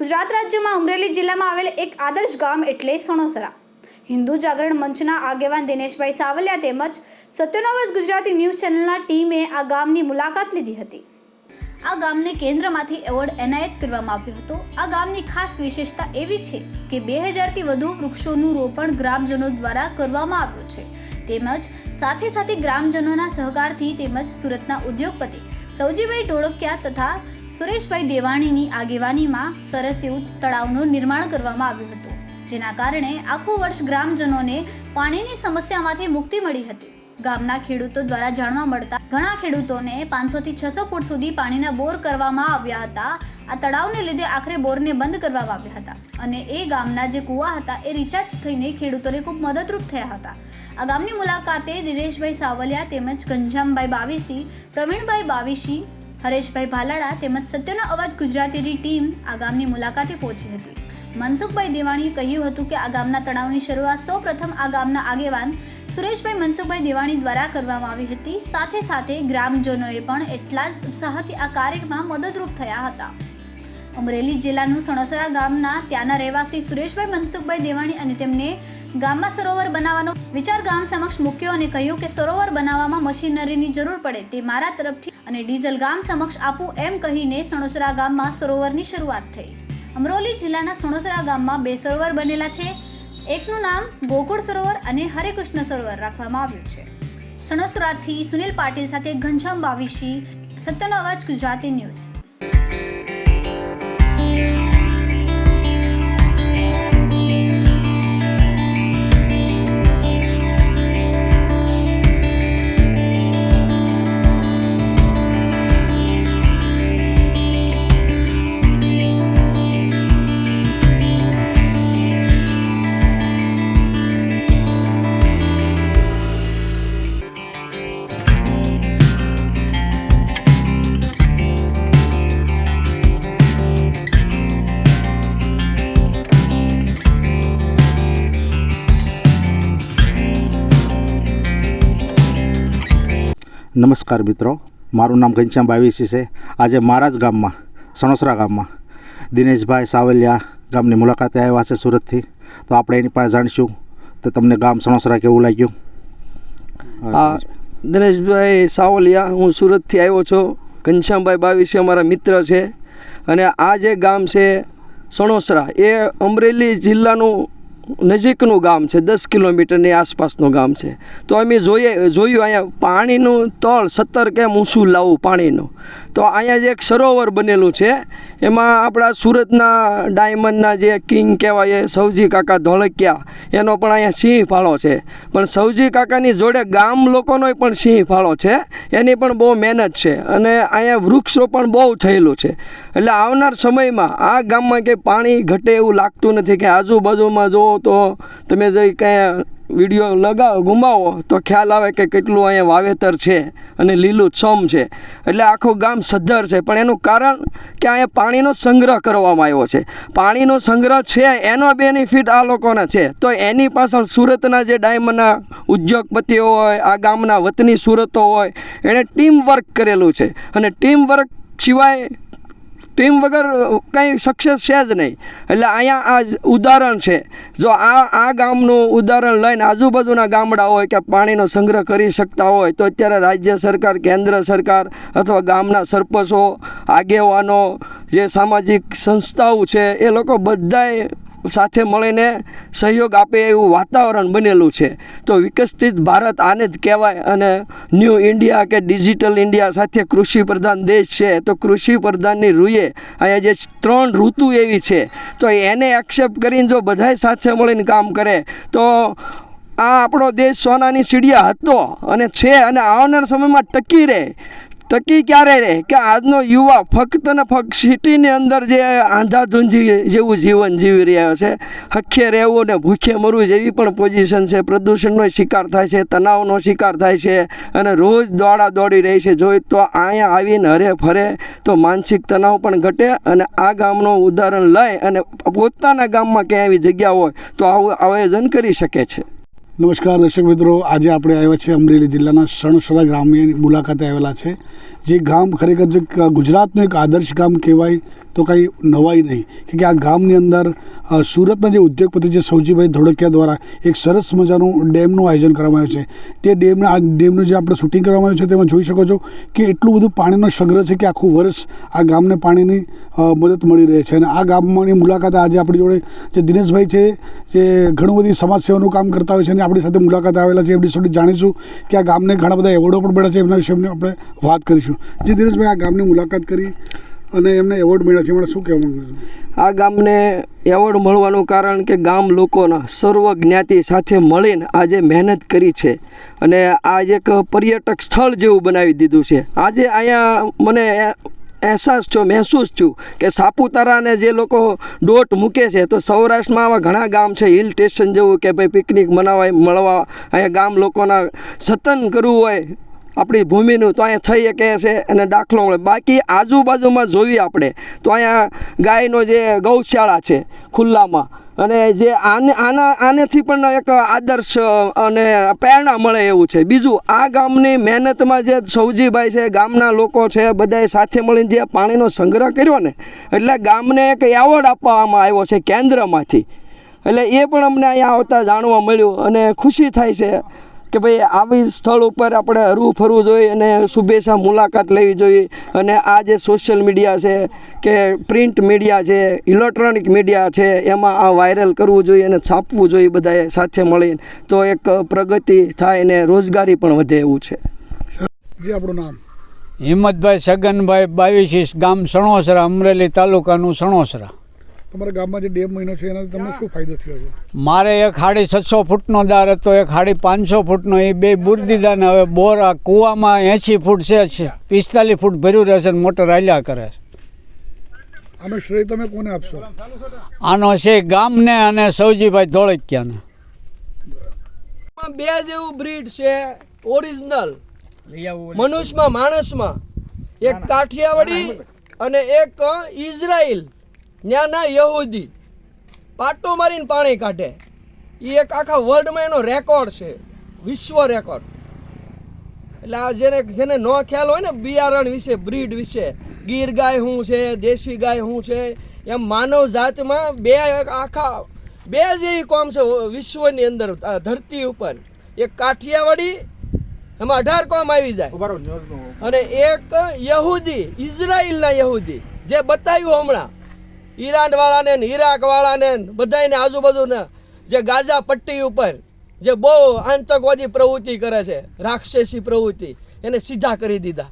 ગુજરાત રાજ્યમાં અમરેલી જિલ્લામાં આવેલ એક આદર્શ ગામ એટલે સણોસરા. હિન્દુ જાગરણ મંચના આગેવાન દિનેશભાઈ સાવલિયા તેમજ સત્યનોવજ ગુજરાતી ન્યૂઝ ચેનલના ટીમે આ ગામની મુલાકાત લીધી હતી. આ ગામને કેન્દ્રમાંથી એવોર્ડ એનાયત કરવામાં આવ્યો હતો. આ ગામની ખાસ વિશેષતા એવી છે કે બે હજારથી વધુ વૃક્ષોનું રોપણ ગ્રામજનો દ્વારા કરવામાં આવ્યું છે. તેમજ સાથે સાથે ગ્રામજનોના સહકારથી તેમજ સુરતના ઉદ્યોગપતિ સૌજીભાઈ ઢોળકિયા તથા સુરેશભાઈ દેવાણીની આગેવાનીમાં સરસ એવું તળાવનું નિર્માણ કરવામાં આવ્યું હતું, જેના કારણે આખું વર્ષ ગ્રામજનોને પાણીની સમસ્યામાંથી મુક્તિ મળી હતી. ગામના ખેડૂતો દ્વારા જાણવા મળતા ઘણા ખેડૂતોને પાંચસોથી છસો ફૂટ સુધી પાણીના બોર કરવામાં આવ્યા હતા. આ તળાવને લીધે આખરે બોરને બંધ કરવામાં આવ્યા હતા અને એ ગામના જે કૂવા હતા એ રિચાર્જ થઈને ખેડૂતોને ખૂબ મદદરૂપ થયા હતા. આ ગામની મુલાકાતે દિનેશભાઈ સાવલિયા તેમજ ઘનશ્યામભાઈ બાવીસી, પ્રવીણભાઈ બાવીસી હરેશભાઈ ભાલાડા તેમજ સત્યનો અવાજ ગુજરાતીની ટીમ આ ગામની મુલાકાતે પહોંચી હતી. મનસુખભાઈ દેવાણીએ કહ્યું હતું કે આ ગામના તળાવની શરૂઆત સૌ પ્રથમ આ ગામના આગેવાન સુરેશભાઈ મનસુખભાઈ દેવાણી દ્વારા કરવામાં આવી હતી. સાથે સાથે ગ્રામજનોએ પણ એટલા જ ઉત્સાહથી આ કાર્યમાં મદદરૂપ થયા હતા. અમરેલી જિલ્લાનું સણોસરા ગામના ત્યાંના રહેવાસી સુરેશભાઈ મનસુખભાઈ દેવાણી અને તેમને ગામમાં સરોવર બનાવવાનો વિચાર ગામ સમક્ષ મૂક્યો અને કહ્યું કે સરોવર બનાવવામાં મશીનરીની જરૂર પડે તે મારા તરફથી અને ડીઝલ ગામ સમક્ષ આપું એમ કહીને સણોસરા ગામમાં સરોવરની શરૂઆત થઈ. અમરોલી જિલ્લાના સણોસરા ગામમાં બે સરોવર બનેલા છે. એકનું નામ ગોકુળ સરોવર અને હરેકૃષ્ણ સરોવર રાખવામાં આવ્યું છે. સણોસરાથી સુનિલ પાટીલ સાથે ઘનશ્યામ બાવીશી, સત્યનો અવાજ ગુજરાતી ન્યૂઝ. નમસ્કાર મિત્રો, મારું નામ ઘનશ્યામ બાવીસી છે. આજે મારા જ ગામમાં, સણોસરા ગામમાં, દિનેશભાઈ સાવલિયા ગામની મુલાકાતે આવ્યા છે સુરતથી. તો આપણે એની પાસે જાણીશું તો તમને ગામ સણોસરા કેવું લાગ્યું? હા દિનેશભાઈ સાવલિયા, હું સુરતથી આવ્યો છું. ઘનશ્યામભાઈ બાવીસી અમારા મિત્ર છે. અને આ જે ગામ છે સણોસરા, એ અમરેલી જિલ્લાનું નજીકનું ગામ છે, દસ કિલોમીટરની આસપાસનું ગામ છે. તો અમે જોઈએ, જોયું અહીંયા પાણીનું તળ સત્તર કેમ ઊંચું લાવવું પાણીનું. તો અહીંયા જે એક સરોવર બનેલું છે, એમાં આપણા સુરતના ડાયમંડના જે કિંગ કહેવાય એ સૌજી કાકા ધોળકિયા, એનો પણ અહીંયા સિંહ ફાળો છે. પણ સૌજી કાકાની જોડે ગામ લોકોનો પણ સિંહ ફાળો છે, એની પણ બહુ મહેનત છે. અને અહીંયા વૃક્ષરોપણ બહુ થયેલું છે. એટલે આવનાર સમયમાં આ ગામમાં કંઈ પાણી ઘટે એવું લાગતું નથી કે આજુબાજુમાં તો તમે જે કંઈ વીડિયો લગાવો, ગુમાવો, તો ખ્યાલ આવે કે કેટલું અહીંયા વાવેતર છે અને લીલું છમ છે. એટલે આખું ગામ સદ્ધર છે. પણ એનું કારણ કે અહીંયા પાણીનો સંગ્રહ કરવામાં આવ્યો છે. પાણીનો સંગ્રહ છે, એનો બેનિફિટ આ લોકોને છે. તો એની પાછળ સુરતના જે ડાયમંડના ઉદ્યોગપતિઓ હોય, આ ગામના વતની સુરતો હોય, એણે ટીમ વર્ક કરેલું છે. અને ટીમ વર્ક સિવાય ટીમ વગર કંઈ સક્સેસ છે જ નહીં. એટલે અહીંયા આ ઉદાહરણ છે. જો આ આ ગામનું ઉદાહરણ લઈને આજુબાજુના ગામડા હોય કે પાણીનો સંગ્રહ કરી શકતા હોય, તો અત્યારે રાજ્ય સરકાર, કેન્દ્ર સરકાર અથવા ગામના સરપંચો, આગેવાનો, જે સામાજિક સંસ્થાઓ છે, એ લોકો બધાએ સાથે મળીને સહયોગ આપે એવું વાતાવરણ બનેલું છે. તો વિકસિત ભારત આને જ કહેવાય અને ન્યૂ ઇન્ડિયા કે ડિજિટલ ઇન્ડિયા સાથે કૃષિ પ્રધાન દેશ છે. તો કૃષિ પ્રધાનની રૂએ અહીંયા જે ત્રણ ઋતુ એવી છે. તો એને એક્સેપ્ટ કરીને જો બધાય સાથે મળીને કામ કરે, તો આ આપણો દેશ સોનાની સીડિયા હતો અને છે અને આવનાર સમયમાં ટકી રહે. ટકી ક્યારે રહે? કે આજનો યુવા ફક્ત ને ફક્ત સિટીની અંદર જે આંધાધૂંધી જેવું જીવન જીવી રહ્યો છે, હખે રહેવું ને ભૂખે મરવું જેવી પણ પોઝિશન છે. પ્રદૂષણનો શિકાર થાય છે, તણાવનો શિકાર થાય છે અને રોજ દોડા દોડી રહી છે. જોઈ તો અહીંયા આવીને હરે ફરે તો માનસિક તણાવ પણ ઘટે અને આ ગામનું ઉદાહરણ લઈ અને પોતાના ગામમાં ક્યાંય આવી જગ્યા હોય તો આવું આયોજન કરી શકે છે. નમસ્કાર દર્શક મિત્રો, આજે આપણે આવ્યા છે અમરેલી જિલ્લાના સણસરા ગ્રામની મુલાકાતે આવેલા છે. જે ગામ ખરેખર જે ગુજરાતનું એક આદર્શ ગામ કહેવાય, તો કંઈ નવાઈ નહીં. કે આ ગામની અંદર સુરતના જે ઉદ્યોગપતિ છે સૌજીભાઈ ધોળકિયા દ્વારા એક સરસ મજાનું ડેમનું આયોજન કરવામાં આવ્યું છે. તે ડેમના, આ ડેમનું જે આપણે શૂટિંગ કરવામાં આવ્યું છે, તેમાં જોઈ શકો છો કે એટલું બધું પાણીનો સંગ્રહ છે કે આખું વર્ષ આ ગામને પાણીની મદદ મળી રહે છે. અને આ ગામની મુલાકાત આજે આપણી જોડે જે દિનેશભાઈ છે, જે ઘણું બધી સમાજસેવાનું કામ કરતા હોય છે અને આપણી સાથે મુલાકાત આવેલા છે એમની સુધી જાણીશું કે આ ગામને ઘણા બધા એવોર્ડો પણ મળ્યા છે, એમના વિશે આપણે વાત કરીશું. જે દિનેશભાઈ આ ગામની મુલાકાત કરી અને એમને એવોર્ડ મળ્યા છે. એમણે શું કહેવા માંગુ આ ગામને એવોર્ડ મળવાનું કારણ કે ગામ લોકોના સર્વ જ્ઞાતિ સાથે મળીને આજે મહેનત કરી છે અને આ એક પર્યટક સ્થળ જેવું બનાવી દીધું છે. આજે અહીંયા મને અહેસાસ થયો મહેસૂસ થયું કે સાપુતારાને જે લોકો ડોટ મૂકે છે, તો સૌરાષ્ટ્રમાં આવા ઘણા ગામ છે, હિલ સ્ટેશન જેવું કે ભાઈ પિકનિક મનાવાય, મળવા, અહીંયા ગામ લોકોના જતન કરવું હોય આપણી ભૂમિનું, તો અહીંયા થઈ શકે છે અને દાખલો મળે. બાકી આજુબાજુમાં જોઈએ આપણે, તો અહીંયા ગાયનો જે ગૌશાળા છે, ખુલ્લામાં અને જે આને આના આનેથી પણ એક આદર્શ અને પ્રેરણા મળે એવું છે. બીજું, આ ગામની મહેનતમાં જે સૌજીભાઈ છે, ગામના લોકો છે, બધાએ સાથે મળીને જે પાણીનો સંગ્રહ કર્યો ને, એટલે ગામને એક એવોર્ડ આપવામાં આવ્યો છે કેન્દ્રમાંથી. એટલે એ પણ અમને અહીંયા આવતા જાણવા મળ્યું અને ખુશી થાય છે. કે ભાઈ આવી સ્થળ ઉપર આપણે હરવું ફરવું જોઈએ અને શુભેચ્છા મુલાકાત લેવી જોઈએ. અને આ જે સોશિયલ મીડિયા છે કે પ્રિન્ટ મીડિયા છે ઇલેક્ટ્રોનિક મીડિયા છે એમાં આ વાયરલ કરવું જોઈએ અને છાપવું જોઈએ બધાએ સાથે મળીને. તો એક પ્રગતિ થાય અને રોજગારી પણ વધે એવું છે. જે આપણું નામ? હિંમતભાઈ સગનભાઈ બાવીસીસ ગામ સણોસરા અમરેલી તાલુકાનું સણોસરા. તમારા ગામમાં જે ડેમ મહિનો છે એનાથી તમને શું ફાયદો થયો છે? મારે એક હાડી છસો ફૂટનો દાર હતો એક હાડી પાંચસો ફૂટનો એ બે બુર દીધા ને હવે બોર આ કૂવામાં એંસી ફૂટ છે પિસ્તાલીસ ફૂટ ભર્યું રહેશે ને મોટર હાલ્યા કરે છે. આનો શ્રેય તમે કોને આપશો? આનો છે ગામને અને સૌજીભાઈ ધોળકિયાને. બે જેવું બ્રીડ છે ઓરિજિનલ મનુષ્યમાં માણસમાં. એક કાઠિયાવાડી અને એક ઇઝરાયલ ત્યાંના યહૂદી. પાટો મારીને પાણી કાઢે. એ એક આખા વર્લ્ડમાં એનો રેકોર્ડ છે. વિશ્વ રેકોર્ડ એટલે આ જેને જેને ન ખ્યાલ હોય ને બિયારણ વિશે બ્રીડ વિશે ગીર ગાય શું છે દેશી ગાય શું છે એમ માનવ જાતમાં બે આખા બે જેવી કોમ છે વિશ્વની અંદર ધરતી ઉપર. એક કાઠિયાવાડી એમાં અઢાર કોમ આવી જાય. અને એક યહૂદી ઇઝરાયલના યહૂદી જે બતાવ્યું હમણાં. ઈરાન વાળાને ને ઈરાક વાળાને ને બધાયને આજુબાજુના જે ગાઝા પટ્ટી ઉપર જે બહુ આતંકવાદી પ્રવૃત્તિ કરે છે, રાક્ષસી પ્રવૃત્તિ, એને સીધા કરી દીધા.